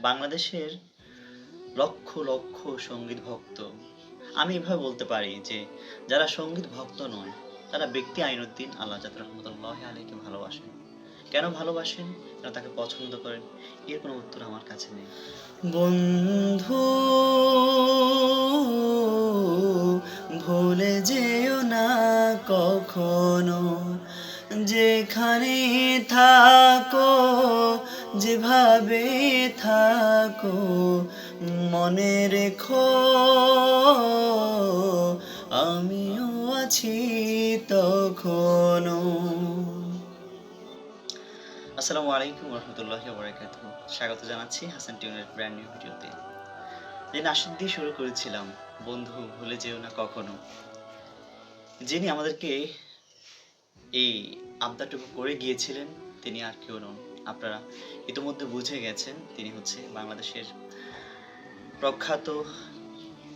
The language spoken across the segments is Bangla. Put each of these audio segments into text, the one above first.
বাংলাদেশের লক্ষ লক্ষ সংগীত ভক্ত। আমি এভাবে বলতে পারি যে, যারা সংগীত ভক্ত নয়, তারা ব্যক্তি আইনুদ্দিন আল্লাহ জাত রহমতুল্লাহ আলীকে ভালোবাসেন। কেন ভালোবাসেন? কেন তাকে পছন্দ করেন? এর কোনো উত্তর আমার কাছে নেই। বন্ধু, ভুলে যেও না কখনো। যেখানে থাকো, যেভাবে থাকো, মনে রেখো, আমিও আছি তখনও আসসালামু আলাইকুম রহমতুল্লাহ বরাকাত স্বাগত জানাচ্ছি হাসান টিউনের ব্র্যান্ড নিউ ভিডিওতে যে নাসিদ দিয়ে শুরু করেছিলাম, বন্ধু ভুলে যেও না কখনো। যিনি আমাদেরকে এই আবদাটুকু করে গিয়েছিলেন, তিনি আর কেউ নন। আপনারা ইতিমধ্যে বুঝে গেছেন, তিনি হচ্ছে বাংলাদেশের প্রখ্যাত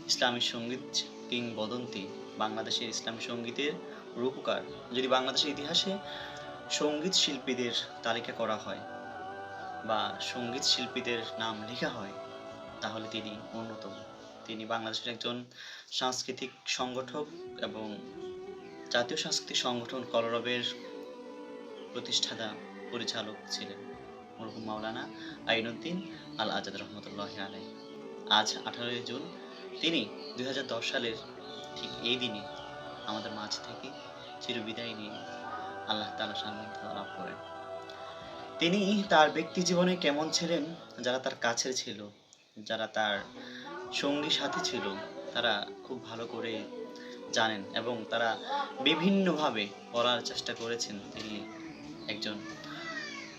ইসলামী সংগীত কিংবদন্তি, বাংলাদেশের ইসলামী সঙ্গীতের রূপকার। যদি বাংলাদেশের ইতিহাসে সংগীত শিল্পীদের তালিকা করা হয় বা সংগীত শিল্পীদের নাম লেখা হয়, তাহলে তিনি অন্যতম। তিনি বাংলাদেশের একজন সাংস্কৃতিক সংগঠক এবং জাতীয় সাংস্কৃতিক সংগঠন কলরবের প্রতিষ্ঠাতা। পরিচালক ছিলেন মরহুম মাওলানা আইনুদ্দিন আল আজাদ রহমতুল্লাহ আলাই আজ আঠারোই জুন, তিনি দুই হাজার দশ সালের ঠিক এই দিনে আমাদের মাঝ থেকে চিরবিদায় নিয়ে আল্লাহ তালা সান্নিধ্য লাভ করেন। তিনি তার ব্যক্তি জীবনে কেমন ছিলেন, যারা তার কাছের ছিল, যারা তার সঙ্গী সাথী ছিল, তারা খুব ভালো করে জানেন এবং তারা বিভিন্নভাবে বলার চেষ্টা করেছেন তিনি একজন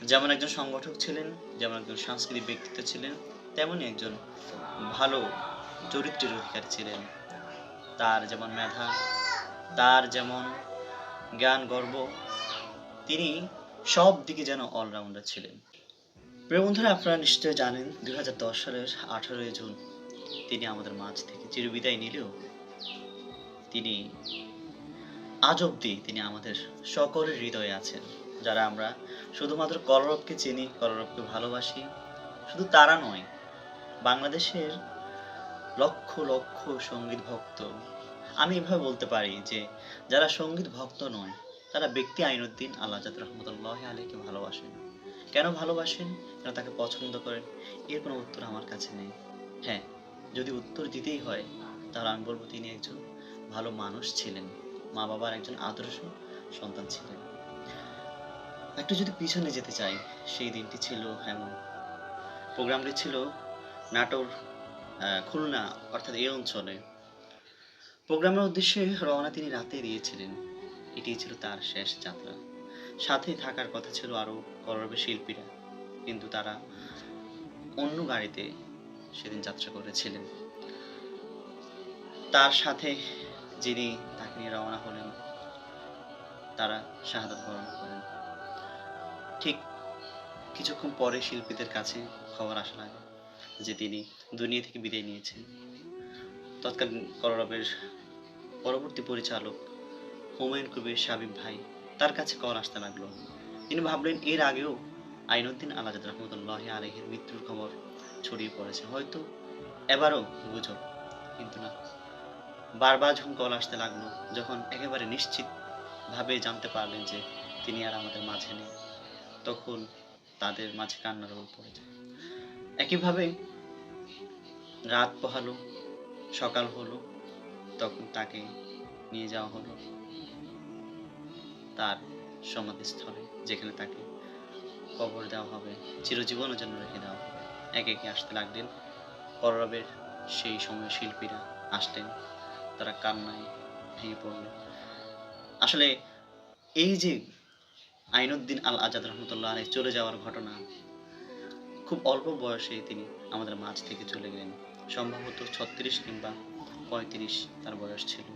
যেমন একজন সংগঠক ছিলেন, যেমন একজন সাংস্কৃতিক ব্যক্তিত্ব ছিলেন তেমনই একজন ভালো চরিত্রের অধিকারী ছিলেন। তার যেমন মেধা, তার যেমন জ্ঞান, গর্ব, তিনি সব দিকে যেন অলরাউন্ডার ছিলেন। প্রিয় আপনারা নিশ্চয়ই জানেন, দুই হাজার দশ সালের আঠারোই জুন তিনি আমাদের মাঝ থেকে চিরবিদায় নিলেও তিনি আজ অব্দি তিনি আমাদের সকলের হৃদয়ে আছেন। যারা আমরা শুধুমাত্র কলরবকে চিনি, কলরবকে ভালোবাসি। শুধু তারা নয়, বাংলাদেশের লক্ষ লক্ষ সংগীত ভক্ত। আমি এভাবে বলতে পারি যে, যারা সংগীত ভক্ত নয়, তারা ব্যক্তি আইনুদ্দিন আল্লাহ জাত রহমতুল্লাহ আলীকে ভালোবাসেন। কেন ভালোবাসেন? কেন তাকে পছন্দ করেন? এর কোনো উত্তর আমার কাছে নেই। হ্যাঁ যদি উত্তর দিতেই হয়, তাহলে আমি বলব তিনি একজন ভালো মানুষ ছিলেন। মা বাবার একজন আদর্শ সন্তান ছিলেন। একটু যদি পিছনে যেতে চাই, সেই দিনটি ছিল এমন। প্রোগ্রামটি ছিল নাটোর খুলনা, অর্থাৎ এই অঞ্চলে। প্রোগ্রামের উদ্দেশ্যে রওনা তিনি রাতে দিয়েছিলেন। এটি ছিল তার শেষ যাত্রা। সাথে থাকার কথা ছিল আরও করবে শিল্পীরা, কিন্তু তারা অন্য গাড়িতে সেদিন যাত্রা করেছিলেন। তার সাথে যিনি তাকে নিয়ে রওনা হলেন, তারা শাহাদাত বরণ করেন। কিছুক্ষণ পরে শিল্পীদের কাছে খবর আসা লাগে যে তিনি দুনিয়া থেকে বিদায় নিয়েছেন। তৎকালীন কররবের পরবর্তী পরিচালক হুমায়ুন কবির সাবিব ভাই তার কাছে কল আসতে লাগল। তিনি ভাবলেন, এর আগেও আইনুদ্দিন আলাজাদ রহমতুল্লাহ আলহের মৃত্যুর খবর ছড়িয়ে পড়েছে। হয়তো এবারও গুজব, কিন্তু না। বারবার যখন কল আসতে লাগল, যখন একেবারে নিশ্চিত ভাবে জানতে পারলেন যে তিনি আর আমাদের মাঝে নেই, তখন তাদের মাঝে কান্নার রোল পড়ে যায়। একইভাবে রাত পোহালো, সকাল হলো, তখন তাকে নিয়ে যাওয়া হলো তার সমাধিস্থলে, যেখানে তাকে কবর দেওয়া হবে, চিরজীবনের জন্য রেখে দেওয়া হবে। একে একে আসতে লাগলেন। কররবের সেই সময় শিল্পীরা আসলেন। তারা কান্নায় ভেঙে পড়লেন। আসলে এই যে আইনুদ্দিন আল আজাদ রহমতুল্লাহ আলাই চলে যাওয়ার ঘটনা। খুব অল্প বয়সে তিনি আমাদের মাঝ থেকে চলে গেলেন। সম্ভবত ছত্রিশ কিংবা পঁয়ত্রিশ তার বয়স ছিল।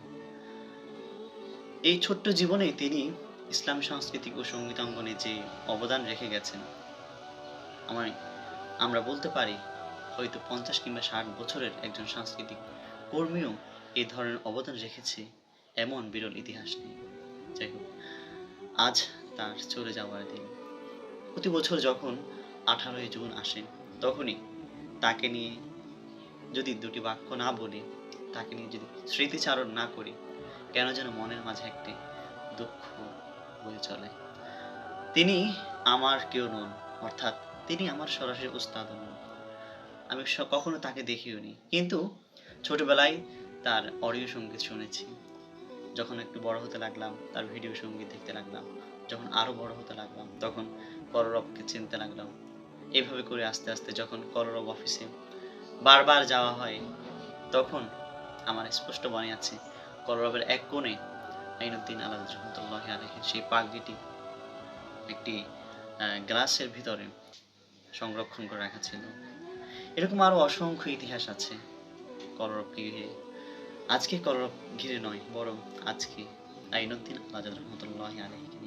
এই ছোট্ট জীবনে তিনি ইসলাম সাংস্কৃতিক ও সঙ্গীতাঙ্গনে যে অবদান রেখে গেছেন, আমার, আমরা বলতে পারি হয়তো পঞ্চাশ কিংবা ষাট বছরের একজন সাংস্কৃতিক কর্মীও এই ধরনের অবদান রেখেছে এমন বিরল ইতিহাস নেই যাই হোক, আজ তার চলে যাওয়ার দিন। প্রতি বছর যখন আঠারোই জুন আসে, তখনই তাকে নিয়ে যদি দুটি বাক্য না বলি, তাকে নিয়ে যদি স্মৃতিচারণ না করি, কেন যেন মনের মাঝে একটি দুঃখ বয়ে চলে। তিনি আমার কেউ নন, অর্থাৎ তিনি আমার সরাসরি উস্তাদ নন। আমি কখনো তাকে দেখিওনি কিন্তু ছোটবেলায় তার অডিও সংগীত শুনেছি। যখন একটু বড় হতে লাগলাম, তার ভিডিও সংগীত দেখতে লাগলাম। যখন আরও বড় হতে লাগলাম, তখন কলরবকে চিনতে লাগলাম। এভাবে করে আস্তে আস্তে যখন কলরব অফিসে বারবার যাওয়া হয়, তখন আমার স্পষ্ট মনে আছে, কলরবের এক কোণে আইনুদ্দিন আলাদ রহমতুল্লাহ আলহের সেই পাগড়িটি একটি গ্লাসের ভিতরে সংরক্ষণ করে রাখা ছিল। এরকম আরও অসংখ্য ইতিহাস আছে কলরবকে ঘিরে। আজকে কলরব ঘিরে নয়, বরং আজকে আইনুদ্দিন আলাদ রহমতুল্লাহ আলহীকে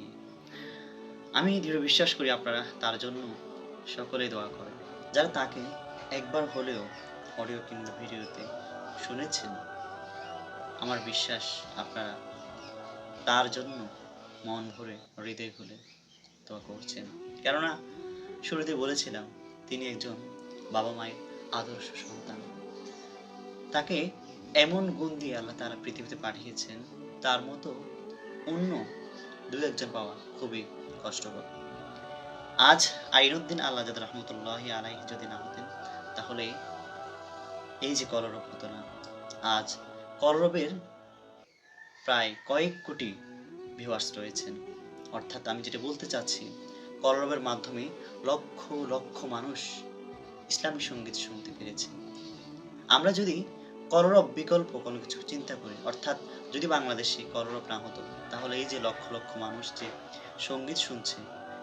আমি দৃঢ় বিশ্বাস করি আপনারা তার জন্য সকলেই দোয়া করেন। যারা তাকে একবার হলেও অডিও কিংবা ভিডিওতে শুনেছেন, আমার বিশ্বাস আপনারা তার জন্য মন ভরে, হৃদয় খুলে দোয়া করছেন। কেননা শুরুতে বলেছিলাম, তিনি একজন বাবা মায়ের আদর্শ সন্তান। তাকে এমন গুণ দিয়ে আল্লাহ তারা পৃথিবীতে পাঠিয়েছেন, তার মতো অন্য দু একজন পাওয়া খুবই কষ্টকর। আজ আইরুদ্দিন আল্লাহ জাদ রহমতুল্লাহ আলাই যদি না হতেন, তাহলে এই যে কলরব হতো না আজ কলরবের প্রায় কয়েক কোটি ভিউয়ার্স রয়েছেন। অর্থাৎ আমি যেটা বলতে চাচ্ছি, কলরবের মাধ্যমে লক্ষ লক্ষ মানুষ ইসলামী সংগীত শুনতে পেরেছে। আমরা যদি কলরব বিকল্প কোনো কিছু চিন্তা করি অর্থাৎ যদি বাংলাদেশে কলরব না হতো, তাহলে এই যে লক্ষ লক্ষ মানুষ যে সংগীত শুনছে,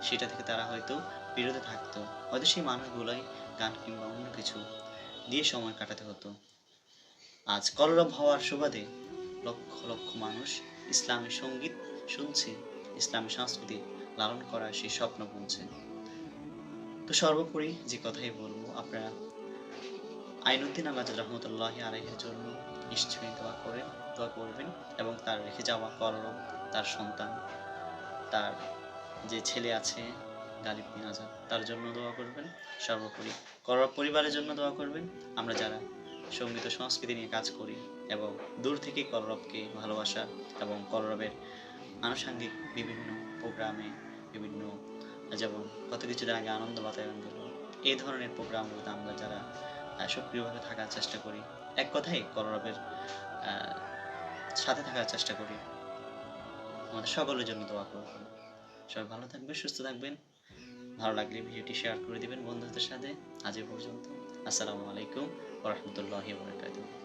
সেটা থেকে তারা হয়তো বিরত থাকতো। হয়তো সেই মানুষগুলোই গান কিংবা অন্য কিছু দিয়ে সময় কাটাতে হতো। আজ কলরব হওয়ার সুবাদে লক্ষ লক্ষ মানুষ ইসলামী সংগীত শুনছে, ইসলামী সংস্কৃতি লালন করার সেই স্বপ্ন বুনছে। তো সর্বোপরি যে কথাই বলব, আপনারা আইনুদ্দিন আল্লাহ রহমতুল্লাহ আলাইহের জন্য নিশ্চয়ই দোয়া করেন, দোয়া করবেন এবং তার রেখে যাওয়া কলরব তার সন্তান, তার যে ছেলে আছে গালিব বিন আজাদ তার জন্য দোয়া করবেন। সর্বোপরি করব পরিবারের জন্য দোয়া করবেন। আমরা যারা সংগীত সংস্কৃতি নিয়ে কাজ করি এবং দূর থেকে কলরবকে ভালোবাসা এবং কলরবের আনুষঙ্গিক বিভিন্ন প্রোগ্রামে বিভিন্ন যেমন কত কিছুদিন আগে আনন্দ বাতায়ন গেল এই ধরনের প্রোগ্রামগুলোতে আমরা যারা সক্রিয়ভাবে থাকার চেষ্টা করি। এক কথায় কলরবের আহ, সাথে থাকার চেষ্টা করি। আমাদের সকলের জন্য দোয়া করবেন সবাই ভালো থাকবেন সুস্থ থাকবেন। ভালো লাগলে ভিডিওটি শেয়ার করে দিবেন বন্ধুদের সাথে। আজ পর্যন্ত। আসসালামু আলাইকুম রহমতুল্লাহ ওবরাকাতুহু